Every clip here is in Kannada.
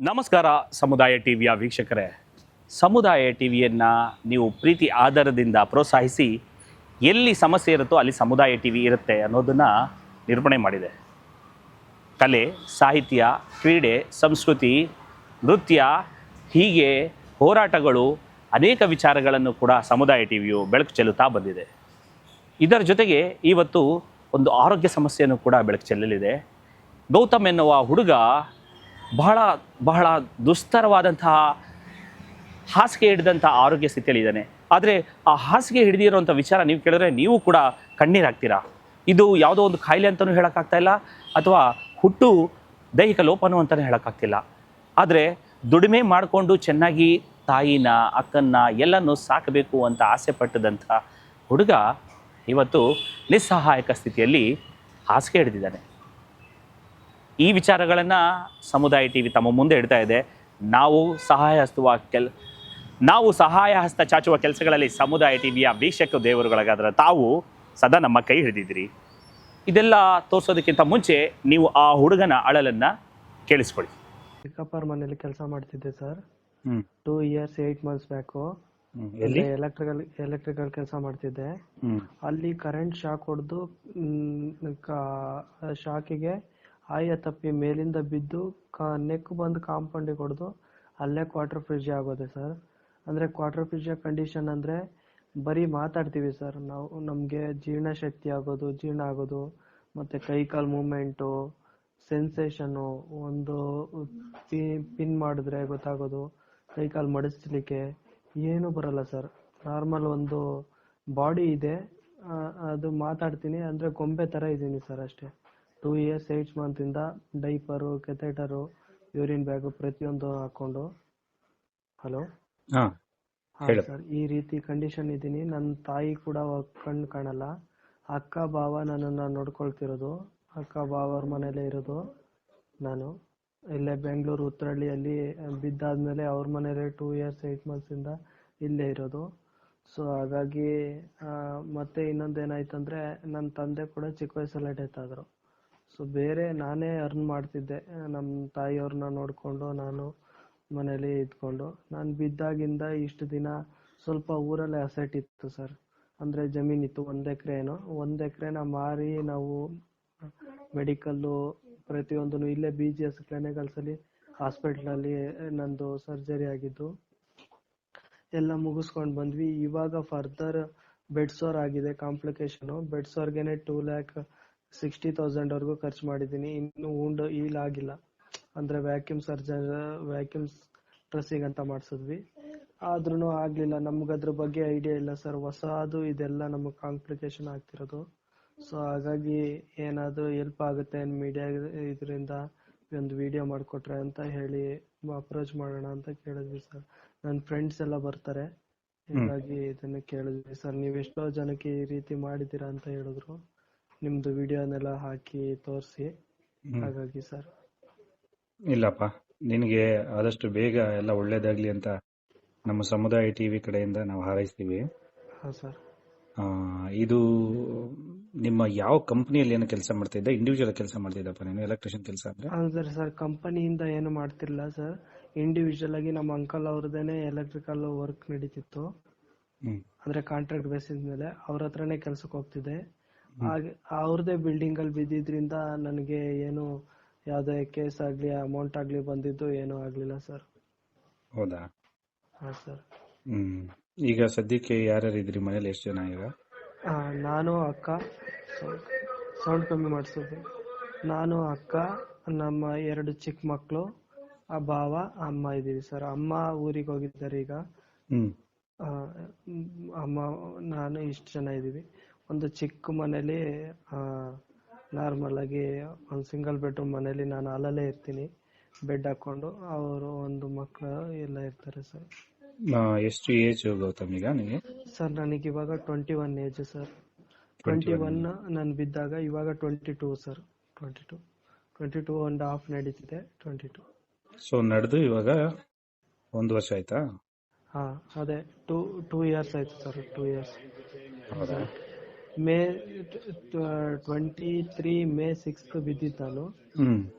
ನಮಸ್ಕಾರ ಸಮುದಾಯ ಟಿವಿಯ ವೀಕ್ಷಕರೇ. ಸಮುದಾಯ ಟಿವಿಯನ್ನು ನೀವು ಪ್ರೀತಿ ಆಧಾರದಿಂದ ಪ್ರೋತ್ಸಾಹಿಸಿ ಎಲ್ಲಿ ಸಮಸ್ಯೆ ಇರುತ್ತೋ ಅಲ್ಲಿ ಸಮುದಾಯ ಟಿವಿ ಇರುತ್ತೆ ಅನ್ನೋದನ್ನು ನಿರೂಪಣೆ ಮಾಡಿದೆ. ಕಲೆ, ಸಾಹಿತ್ಯ, ಕ್ರೀಡೆ, ಸಂಸ್ಕೃತಿ, ನೃತ್ಯ ಹೀಗೆ ಹೋರಾಟಗಳು ಅನೇಕ ವಿಚಾರಗಳನ್ನು ಕೂಡ ಸಮುದಾಯ ಟಿವಿಯು ಬೆಳಕು ಚೆಲ್ಲುತ್ತಾ ಬಂದಿದೆ. ಇದರ ಜೊತೆಗೆ ಇವತ್ತು ಒಂದು ಆರೋಗ್ಯ ಸಮಸ್ಯೆಯನ್ನು ಕೂಡ ಬೆಳಕು ಚೆಲ್ಲಲಿದೆ. ಗೌತಮ್ ಎನ್ನುವ ಹುಡುಗ ಬಹಳ ಬಹಳ ದುಸ್ತರವಾದಂತಹ ಹಾಸಿಗೆ ಹಿಡಿದಂಥ ಆರೋಗ್ಯ ಸ್ಥಿತಿಯಲ್ಲಿದ್ದಾನೆ ಆದರೆ ಆ ಹಾಸಿಗೆ ಹಿಡಿದಿರುವಂಥ ವಿಚಾರ ನೀವು ಕೇಳಿದ್ರೆ ನೀವು ಕೂಡ ಕಣ್ಣೀರಾಗ್ತೀರಾ? ಇದು ಯಾವುದೋ ಒಂದು ಕಾಯಿಲೆ ಅಂತಲೂ ಹೇಳೋಕ್ಕಾಗ್ತಾ ಇಲ್ಲ, ಅಥವಾ ಹುಟ್ಟು ದೈಹಿಕ ಲೋಪನೂ ಅಂತಲೂ ಹೇಳೋಕ್ಕಾಗ್ತಿಲ್ಲ. ಆದರೆ ದುಡಿಮೆ ಮಾಡಿಕೊಂಡು ಚೆನ್ನಾಗಿ ತಾಯಿನ, ಅಕ್ಕನ್ನ ಎಲ್ಲನೂ ಸಾಕಬೇಕು ಅಂತ ಆಸೆ ಪಟ್ಟದಂಥ ಹುಡುಗ ಇವತ್ತು ನಿಸ್ಸಹಾಯಕ ಸ್ಥಿತಿಯಲ್ಲಿ ಹಾಸಿಗೆ ಹಿಡಿದಿದ್ದಾನೆ. ಈ ವಿಚಾರಗಳನ್ನು ಸಮುದಾಯ ಟಿ ವಿ ತಮ್ಮ ಮುಂದೆ ಇಡ್ತಾ ಇದೆ. ನಾವು ಸಹಾಯ ಹಸ್ತುವ ಕೆಲ್ ನಾವು ಸಹಾಯ ಹಸ್ತ ಚಾಚುವ ಕೆಲಸಗಳಲ್ಲಿ ಸಮುದಾಯ ಟಿ ವಿಯ ವೀಕ್ಷಕ ದೇವರುಗಳಾಗಾದ್ರೆ ತಾವು ಸದಾ ನಮ್ಮ ಕೈ ಹಿಡಿದಿದ್ದೀರಿ. ಇದೆಲ್ಲ ತೋರಿಸೋದಕ್ಕಿಂತ ಮುಂಚೆ ನೀವು ಆ ಹುಡುಗನ ಅಳಲನ್ನು ಕೇಳಿಸ್ಕೊಳ್ಳಿ. ಚಿಕ್ಕಪ್ಪರ ಮನೆಯಲ್ಲಿ ಕೆಲಸ ಮಾಡ್ತಿದ್ದೆ ಸರ್. ಹ್ಞೂ two years eight months back ಎಲ್ಲಿ? ಎಲೆಕ್ಟ್ರಿಕಲ್ ಎಲೆಕ್ಟ್ರಿಕಲ್ ಕೆಲಸ ಮಾಡ್ತಿದ್ದೆ. ಹ್ಞೂ ಅಲ್ಲಿ ಕರೆಂಟ್ ಶಾಕ್ ಹೊಡೆದು ಶಾಕಿಗೆ ಆಯ ತಪ್ಪಿ ಮೇಲಿಂದ ಬಿದ್ದು ನೆಕ್ ಬಂದು ಕಾಂಪೌಂಡಿಗೆ ಹೊಡೆದು ಅಲ್ಲೇ ಕ್ವಾರ್ಟರ್ ಫ್ರಿಜ್ ಆಗೋದೆ ಸರ್. ಅಂದರೆ ಕ್ವಾರ್ಟರ್ ಫ್ರಿಜ್ ಕಂಡೀಷನ್ ಅಂದರೆ ಬರೀ ಮಾತಾಡ್ತೀವಿ ಸರ್. ನಾವು, ನಮಗೆ ಜೀರ್ಣಶಕ್ತಿ ಆಗೋದು, ಜೀರ್ಣ ಆಗೋದು, ಮತ್ತು ಕೈ ಕಾಲು ಮೂಮೆಂಟು ಸೆನ್ಸೇಷನು ಒಂದು ಪಿನ್ ಮಾಡಿದ್ರೆ ಗೊತ್ತಾಗೋದು, ಕೈ ಕಾಲು ಮಡಿಸ್ಲಿಕ್ಕೆ ಏನು ಬರಲ್ಲ ಸರ್. ನಾರ್ಮಲ್ ಒಂದು ಬಾಡಿ ಇದೆ ಅದು ಮಾತಾಡ್ತೀನಿ, ಅಂದರೆ ಗೊಂಬೆ ಥರ ಇದ್ದೀನಿ ಸರ್ ಅಷ್ಟೇ. ಟೂ ಇಯರ್ಸ್ ಏಯ್ಟ್ ಇಂದ ಡೈಪರ್ ಕೆಥೆಟರು ಯೂರಿನ್ ಬ್ಯಾಗ್ ಪ್ರತಿಯೊಂದು ಹಾಕೊಂಡು. ಹಲೋ ಸರ್ ಈ ರೀತಿ ಕಂಡೀಷನ್ ಇದ್ದೀನಿ. ನನ್ನ ತಾಯಿ ಕೂಡ ಕಣ್ಣು ಕಾಣಲ್ಲ. ಅಕ್ಕ ಬಾವ ನನ್ನನ್ನು ನೋಡ್ಕೊಳ್ತಿರೋದು. ಅಕ್ಕ ಭಾವರ ಮನೇಲೆ ಇರೋದು ನಾನು. ಇಲ್ಲೇ ಬೆಂಗಳೂರು ಉತ್ತರಹಳ್ಳಿಯಲ್ಲಿ ಬಿದ್ದಾದ್ಮೇಲೆ ಅವ್ರ ಮನೇಲೆ ಟೂ ಇಯರ್ಸ್ ಏಯ್ಟ್ ಇಂದ ಇಲ್ಲೇ ಇರೋದು. ಸೊ ಹಾಗಾಗಿ ಮತ್ತೆ ಇನ್ನೊಂದು ಏನಾಯ್ತಂದ್ರೆ ನನ್ನ ತಂದೆ ಕೂಡ ಚಿಕ್ಕ ವಯಸ್ಸಲ್ಲೇ ಡೆತ್ ಆದರು. ಸೊ ಬೇರೆ ನಾನೇ ಅರ್ನ್ ಮಾಡ್ತಿದ್ದೆ. ನಮ್ಮ ತಾಯಿಯವ್ರನ್ನ ನೋಡಿಕೊಂಡು, ನಾನು ಮನೇಲಿ ಇದ್ಕೊಂಡು. ನಾನು ಬಿದ್ದಾಗಿಂದ ಇಷ್ಟು ದಿನ ಸ್ವಲ್ಪ ಊರಲ್ಲೇ ಅಸೆಟ್ ಇತ್ತು ಸರ್ ಅಂದರೆ ಜಮೀನಿತ್ತು ಒಂದು ಎಕರೆ ಏನೋ ಒಂದು ಎಕರೆನ ಮಾರಿ ನಾವು ಮೆಡಿಕಲ್ಲು ಪ್ರತಿಯೊಂದೂ ಇಲ್ಲೇ ಬಿ ಜಿ ಎಸ್ ಕ್ಲಿನಿಕಲ್ಸಲ್ಲಿ ಹಾಸ್ಪಿಟ್ಲಲ್ಲಿ ನಂದು ಸರ್ಜರಿ ಆಗಿದ್ದು, ಎಲ್ಲ ಮುಗಿಸ್ಕೊಂಡು ಬಂದ್ವಿ. ಇವಾಗ ಫರ್ದರ್ ಬೆಡ್ಸೋರ್ ಆಗಿದೆ ಕಾಂಪ್ಲಿಕೇಶನು ಬೆಡ್ಸೋರ್ಗೆನೆ ಟೂ ಲ್ಯಾಕ್ ಸಿಕ್ಸ್ಟಿ ತೌಸಂಡ್ವರೆಗೂ ಖರ್ಚು ಮಾಡಿದೀನಿ ಇನ್ನು ವುಂಡ್ ಈಲ್ ಆಗಿಲ್ಲ. ಅಂದ್ರೆ ವ್ಯಾಕ್ಯೂಮ್ ಸರ್ಜರ್ ವ್ಯಾಕ್ಯೂಮ್ ಡ್ರೆಸ್ಸಿಂಗ್ ಅಂತ ಮಾಡಿಸಿದ್ವಿ. ಆದ್ರೂ ಆಗ್ಲಿಲ್ಲ. ನಮ್ಗೆ ಅದ್ರ ಬಗ್ಗೆ ಐಡಿಯಾ ಇಲ್ಲ ಸರ್ ಹೊಸದು ಇದೆಲ್ಲ ನಮಗೆ ಕಾಂಪ್ಲಿಕೇಶನ್ ಆಗ್ತಿರೋದು. ಸೊ ಹಾಗಾಗಿ ಏನಾದ್ರೂ ಹೆಲ್ಪ್ ಆಗುತ್ತೆ ಮೀಡಿಯಾ ಇದರಿಂದ ಒಂದು ವಿಡಿಯೋ ಮಾಡ್ಕೊಟ್ರೆ ಅಂತ ಹೇಳಿ ಅಪ್ರೋಚ್ ಮಾಡೋಣ ಅಂತ ಕೇಳಿದ್ವಿ ಸರ್ ನನ್ನ ಫ್ರೆಂಡ್ಸ್ ಎಲ್ಲ ಬರ್ತಾರೆ. ಹೀಗಾಗಿ ಇದನ್ನ ಕೇಳಿದ್ವಿ ಸರ್ ನೀವು ಎಷ್ಟೋ ಜನಕ್ಕೆ ಈ ರೀತಿ ಮಾಡಿದ್ದೀರಾ ಅಂತ ಹೇಳಿದ್ರು. ನಿಮ್ದು ವಿಡಿಯೋನೆಲ್ಲ ಹಾಕಿ ತೋರಿಸಿ. ಹಾಗಾಗಿ ಸರ್. ಇಲ್ಲಪ್ಪ ನಿನಗೆ ಆದಷ್ಟು ಬೇಗ ಎಲ್ಲ ಒಳ್ಳೇದಾಗ್ಲಿ ಅಂತ ನಮ್ಮ ಸಮುದಾಯ ಟಿವಿ ಕಡೆಯಿಂದ ನಾವು ಹಾರೈಸ್ತೀವಿ. ಹಾಂ ಸರ್. ಇದು ನಿಮ್ಮ ಯಾವ ಕಂಪನಿಯಲ್ಲಿ ಏನು ಕೆಲಸ ಮಾಡ್ತಾ ಇದ್ದ? ಇಂಡಿವಿಜುವಲ್ ಕೆಲಸ ಮಾಡ್ತಿದ್ದಪ್ಪ ನೀನು? ಎಲೆಕ್ಟ್ರಿಷಿಯನ್ ಕೆಲಸ ಅಂದ್ರೆ? ಹೌದು ಸರ್ ಕಂಪನಿಯಿಂದ ಏನು ಮಾಡ್ತಿರ್ಲಿಲ್ಲ ಸರ್. ಇಂಡಿವಿಜುವಲ್ ಆಗಿ ನಮ್ಮ ಅಂಕಲ್ ಅವ್ರದ್ದೇನೆ ಎಲೆಕ್ಟ್ರಿಕಲ್ ವರ್ಕ್ ನಡೀತಿತ್ತು. ಅಂದ್ರೆ ಕಾಂಟ್ರಾಕ್ಟ್ ಬೇಸಿಸ್ ಮೇಲೆ ಅವ್ರ ಹತ್ರನೇ ಕೆಲಸಕ್ಕೆ ಹೋಗ್ತಿದ್ದೆ. ಹಾಗೆ ಅವ್ರದೇ ಬಿಲ್ಡಿಂಗ್ ಅಲ್ಲಿ ಬಿದ್ದಿದ್ರಿಂದ ನನಗೆ ಏನು ಯಾವುದೇ ಕೇಸ್ ಆಗ್ಲಿ ಅಮೌಂಟ್ ಆಗ್ಲಿ ಬಂದಿದ್ದು ಏನೂ ಆಗ್ಲಿಲ್ಲ ಸರ್ ಹೌದಾ? ಹಾ ಸರ್ ಹ್ಮ್. ಈಗ ಸದ್ಯಕ್ಕೆ ಯಾರ್ಯಾರು ಇದ್ರಿ ಮನೇಲಿ? ಎಷ್ಟು ಜನ ಈಗ? ನಾನು ಅಕ್ಕ ಸೌಂಡ್ ಕಮ್ಮಿ ಮಾಡಿಸಿದ್ವಿ ನಾನು ಅಕ್ಕ ನಮ್ಮ ಎರಡು ಚಿಕ್ಕ ಮಕ್ಕಳು ಆ ಭಾವ ಅಮ್ಮ ಇದ್ದೀವಿ ಸರ್ ಅಮ್ಮ ಊರಿಗೆ ಹೋಗಿದ್ದಾರೆ ಈಗ. ಹ್ಮ್. ಆ, ಮ್, ಅಮ್ಮ ನಾನು ಇಷ್ಟು ಜನ ಇದ್ದೀವಿ. ಒಂದು ಚಿಕ್ಕ ಮನೇಲಿ ನಾರ್ಮಲ್ ಆಗಿ ಒಂದು ಸಿಂಗಲ್ ಬೆಡ್ರೂಮ್ ಮನೇಲಿ ನಾನು ಅಲ್ಲಲ್ಲೇ ಇರ್ತೀನಿ. ಬೆಡ್ ಹಾಕೊಂಡು ಅವರು ಒಂದು ಮಕ್ಕಳು ಎಲ್ಲ ಇರ್ತಾರೆ ಸರ್. ಎಷ್ಟು ಏಜ್ ಗೌತಮ್ ಈಗ ನಿಮಗೆ? ಸರ್ ನನಗೆ ಇವಾಗ twenty one age sir. Twenty one ನಾನು ಬಿದ್ದಾಗ ಇವಾಗ twenty two sir. Twenty two twenty two and half ನಡೀತಿದೆ ಟ್ವೆಂಟಿ ಟೂ ಸೊ ನಡೆದು ಇವಾಗ ಒಂದು ವರ್ಷ ಆಯ್ತಾ? ಹಾಂ ಅದೇ ಟೂ ಟೂ ಇಯರ್ಸ್ ಆಯ್ತು ಸರ್ ಟೂ ಇಯರ್ಸ್ ಹೌದಾ? May twenty three May six ಬಿದ್ದಿದ್ದು ನಾನು.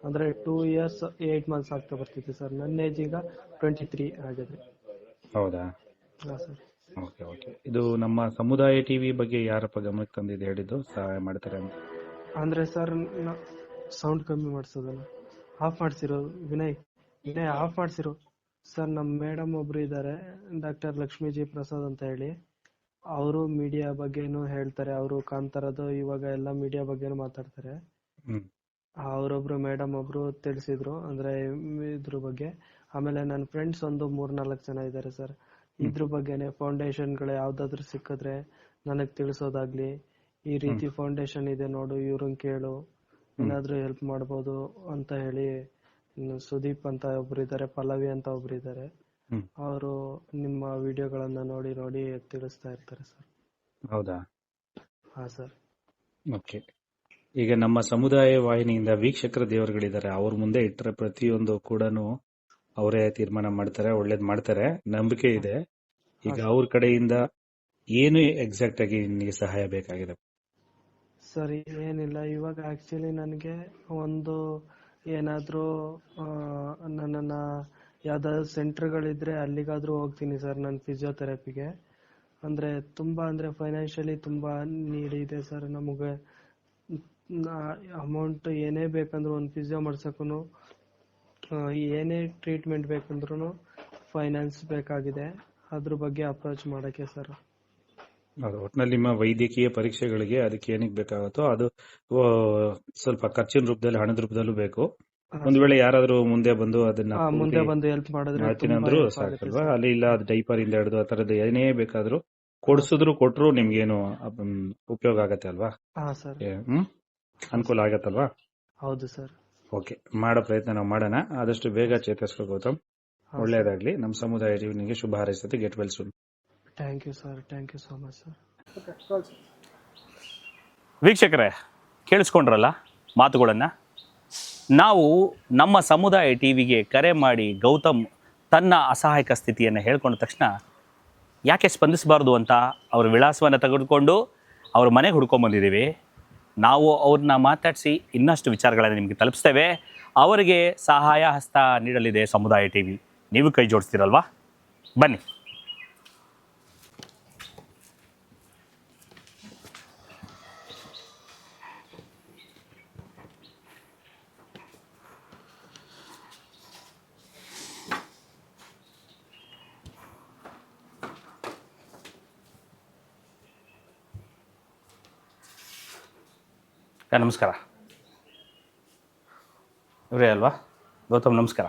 ಅಂದ್ರೆ ಟೂ ಇಯರ್ಸ್ ಏಟ್ ಮಂತ್ಸ್ ಆಗ್ತಾ ಬರ್ತಿತ್ತು ಸರ್. ನನ್ನ ಏಜ್ ಈಗ ಟ್ವೆಂಟಿ ತ್ರೀ ಆಗಿದೆ. ಹೌದಾ? ಹಾಂ ಸರ್. Okay okay. ಇದು ನಮ್ಮ ಸಮುದಾಯ ಟಿವಿ ಬಗ್ಗೆ ಯಾರಪ್ಪ ಗಮನಕ್ಕೆ ತಂದಿದ್ದು ಹೇಳಿದ್ದು ಸಹಾಯ ಮಾಡ್ತಾರೆ ಅಂತ? ಅಂದ್ರೆ ಸರ್ ಸೌಂಡ್ ಕಮ್ಮಿ ಮಾಡಿಸೋದಲ್ಲ. ಆಫ್ ಮಾಡಿಸಿರೋ ವಿನಯ್ ವಿನಯ್ ಆಫ್ ಮಾಡಿಸಿರೋ. ಸರ್ ನಮ್ಮ ಮೇಡಮ್ ಒಬ್ರು ಇದ್ದಾರೆ ಡಾಕ್ಟರ್ ಲಕ್ಷ್ಮೀಜಿ ಪ್ರಸಾದ್ ಅಂತ ಹೇಳಿ. ಅವರು ಮೀಡಿಯಾ ಬಗ್ಗೆನು ಹೇಳ್ತಾರೆ ಅವರು ಕಾಂತಾರದು ಇವಾಗ ಎಲ್ಲ ಮೀಡಿಯಾ ಬಗ್ಗೆನು ಮಾತಾಡ್ತಾರೆ. ಅವರೊಬ್ರು ಮೇಡಮ್ ಒಬ್ರು ತಿಳಿಸಿದ್ರು ಅಂದ್ರೆ ಇದ್ರ ಬಗ್ಗೆ. ಆಮೇಲೆ ನನ್ನ ಫ್ರೆಂಡ್ಸ್ ಒಂದು ಮೂರ್ ನಾಲ್ಕು ಜನ ಇದ್ದಾರೆ ಸರ್ ಇದ್ರ ಬಗ್ಗೆನೆ ಫೌಂಡೇಶನ್ಗಳು ಯಾವ್ದಾದ್ರು ಸಿಕ್ಕಿದ್ರೆ ನನಗ್ ತಿಳಿಸೋದಾಗ್ಲಿ ಈ ರೀತಿ ಫೌಂಡೇಶನ್ ಇದೆ ನೋಡು ಇವ್ರನ್ ಕೇಳು ಏನಾದ್ರೂ ಹೆಲ್ಪ್ ಮಾಡ್ಬೋದು ಅಂತ ಹೇಳಿ ಸುದೀಪ್ ಅಂತ ಒಬ್ರು ಇದ್ದಾರೆ ಪಲ್ಲವಿ ಅಂತ ಒಬ್ರು ಇದ್ದಾರೆ ಅವರು ನಿಮ್ಮ ವಿಡಿಯೋಗಳನ್ನ ನೋಡಿ ನೋಡಿ ತಿಳಿಸ್ತಾ ಇರ್ತಾರೆ ಸರ್. ಹೌದಾ? ಹಾ ಸರ್. ಓಕೆ. ಈಗ ನಮ್ಮ ಸಮುದಾಯ ವಾಹಿನಿಯಿಂದ ವೀಕ್ಷಕರ ದೇವರುಗಳಿದ್ದಾರೆ. ಅವ್ರ ಮುಂದೆ ಇಟ್ಟರೆ ಪ್ರತಿಯೊಂದು ಕೂಡ ಅವರೇ ತೀರ್ಮಾನ ಮಾಡ್ತಾರೆ ಒಳ್ಳೇದ್ ಮಾಡ್ತಾರೆ. ನಂಬಿಕೆ ಇದೆ. ಈಗ ಅವ್ರ ಕಡೆಯಿಂದ ಏನು ಎಕ್ಸಾಕ್ಟ್ ಆಗಿ ನಿಮಗೆ ಸಹಾಯ ಬೇಕಾಗಿದೆ? ಸರಿ ಏನಿಲ್ಲ. ಇವಾಗ ಆಕ್ಚುಲಿ ನನಗೆ ಒಂದು ಏನಾದರೂ ನನ್ನನ್ನ ಯಾವ್ದಾದ್ರು ಸೆಂಟರ್ಗಳಿದ್ರೆ ಅಲ್ಲಿಗಾದ್ರೂ ಹೋಗ್ತೀನಿ ಸರ್ ನಾನು ಫಿಸಿಯೋಥೆರಪಿಗೆ. ಅಂದ್ರೆ ತುಂಬಾ ಅಂದ್ರೆ ಫೈನಾನ್ಷಿಯಲಿ ತುಂಬಾ ನೀಡ್ ಇದೆ ಸರ್. ನಮಗೆ ಅಮೌಂಟ್ ಏನೇ ಬೇಕಂದ್ರು ಒಂದು ಫಿಸಿಯೋ ಮಾಡ್ಸಕ್ಕೂ ಏನೇ ಟ್ರೀಟ್ಮೆಂಟ್ ಬೇಕಂದ್ರೂ ಫೈನಾನ್ಸ್ ಬೇಕಾಗಿದೆ. ಅದ್ರ ಬಗ್ಗೆ ಅಪ್ರೋಚ್ ಮಾಡಕ್ಕೆ ಸರ್. ಅದು ಒಟ್ನಲ್ಲಿ ನಿಮ್ಮ ವೈದ್ಯಕೀಯ ಪರೀಕ್ಷೆಗಳಿಗೆ ಅದಕ್ಕೆ ಏನಕ್ಕೆ ಬೇಕಾಗುತ್ತೋ ಅದು ಸ್ವಲ್ಪ ಖರ್ಚಿನ ರೂಪದಲ್ಲಿ ಹಣದ ರೂಪದಲ್ಲೂ ಬೇಕು. ಒಂದ್ ವೇಳೆ ಯಾರಾದ್ರೂ ಮುಂದೆ ಬಂದು ಅದನ್ನ ಮುಂದೆ ಬಂದು ಹೆಲ್ಪ್ ಮಾಡಿದ್ರೆ ಅಂದ್ರು ಸಾಕಲ್ವಾ? ಅಲ್ಲಿ ಇಲ್ಲ ಡೈಪರ್ ಇಂದ ಹಿಡಿದು ಆ ತರದ್ದು ಏನೇ ಬೇಕಾದ್ರೂ ಕೊಡ್ಸಿದ್ರು ಕೊಟ್ರು ನಿಮ್ಗೇನು ಉಪಯೋಗ ಆಗತ್ತೆ ಅಲ್ವಾ? ಅನುಕೂಲ ಆಗತ್ತಲ್ವಾ? ಹೌದು ಸರ್. ಓಕೆ ಮಾಡೋ ಪ್ರಯತ್ನ ನಾವು ಮಾಡೋಣ. ಆದಷ್ಟು ಬೇಗ ಚೇತರಿಸ್ಕೋ ಗೌತಮ್. ಒಳ್ಳೇದಾಗ್ಲಿ. ನಮ್ಮ ಸಮುದಾಯ ಜೀವನಿಗೆ ಶುಭ ಹಾರೈಸುತ್ತೆ. Get well soon thank you sir thank you so much sir ವೀಕ್ಷಕರೇ ಕೇಳಿಸ್ಕೊಂಡ್ರಲ್ಲ ಮಾತುಗಳನ್ನು? ನಾವು ನಮ್ಮ ಸಮುದಾಯ ಟಿ ವಿಗೆ ಕರೆ ಮಾಡಿ ಗೌತಮ್ ತನ್ನ ಅಸಹಾಯಕ ಸ್ಥಿತಿಯನ್ನು ಹೇಳ್ಕೊಂಡ ತಕ್ಷಣ ಯಾಕೆ ಸ್ಪಂದಿಸಬಾರ್ದು ಅಂತ ಅವ್ರ ವಿಳಾಸವನ್ನು ತೆಗೆದುಕೊಂಡು ಅವ್ರ ಮನೆಗೆ ಹುಡ್ಕೊಂಬಂದಿದ್ದೀವಿ ನಾವು ಅವ್ರನ್ನ ಮಾತಾಡಿಸಿ ಇನ್ನಷ್ಟು ವಿಚಾರಗಳನ್ನು ನಿಮಗೆ ತಲುಪಿಸ್ತೇವೆ. ಅವರಿಗೆ ಸಹಾಯ ಹಸ್ತ ನೀಡಲಿದೆ ಸಮುದಾಯ ಟಿ ವಿ ನೀವು ಕೈ ಜೋಡಿಸ್ತೀರಲ್ವಾ? ಬನ್ನಿ. ನಮಸ್ಕಾರ. ಇವರೇ ಅಲ್ವಾ? ಗೌತಮ್ ನಮಸ್ಕಾರ.